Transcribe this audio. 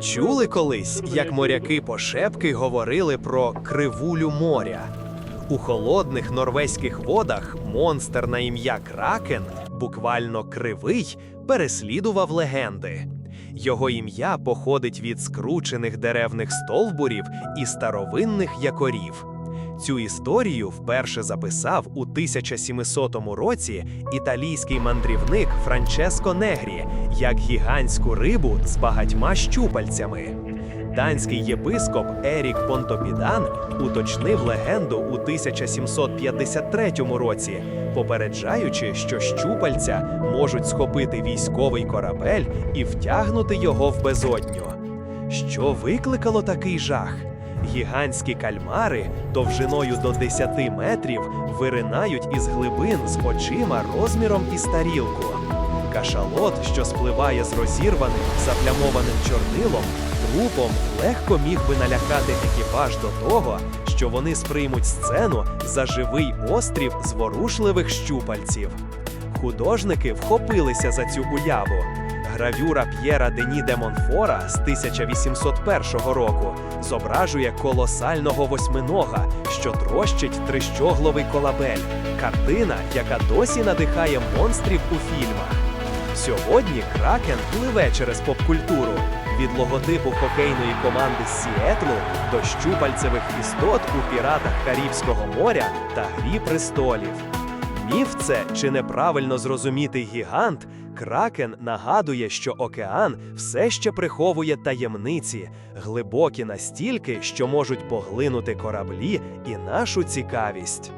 Чули колись, як моряки пошепки говорили про кривулю моря. У холодних норвезьких водах монстр на ім'я Кракен, буквально кривий, переслідував легенди. Його ім'я походить від скручених деревних стовбурів і старовинних якорів. Цю історію вперше записав у 1700 році італійський мандрівник Франческо Негрі як гігантську рибу з багатьма щупальцями. Данський єпископ Ерік Понтопідан уточнив легенду у 1753 році, попереджаючи, що щупальця можуть схопити військовий корабель і втягнути його в безодню. Що викликало такий жах? Гігантські кальмари довжиною до 10 метрів виринають із глибин з очима розміром із тарілку. Кашалот, що спливає з розірваним, заплямованим чорнилом, трупом легко міг би налякати екіпаж до того, що вони сприймуть сцену за живий острів зворушливих щупальців. Художники вхопилися за цю уяву. Гравюра П'єра Дені де Монфора з 1801 року зображує колосального восьминога, що трощить трищогловий колабель. Картина, яка досі надихає монстрів у фільмах. Сьогодні Кракен пливе через попкультуру від логотипу хокейної команди Сіетлу до щупальцевих істот у піратах Карибського моря та Грі престолів. Міф це чи неправильно зрозумітий гігант, Кракен нагадує, що океан все ще приховує таємниці, глибокі настільки, що можуть поглинути кораблі і нашу цікавість.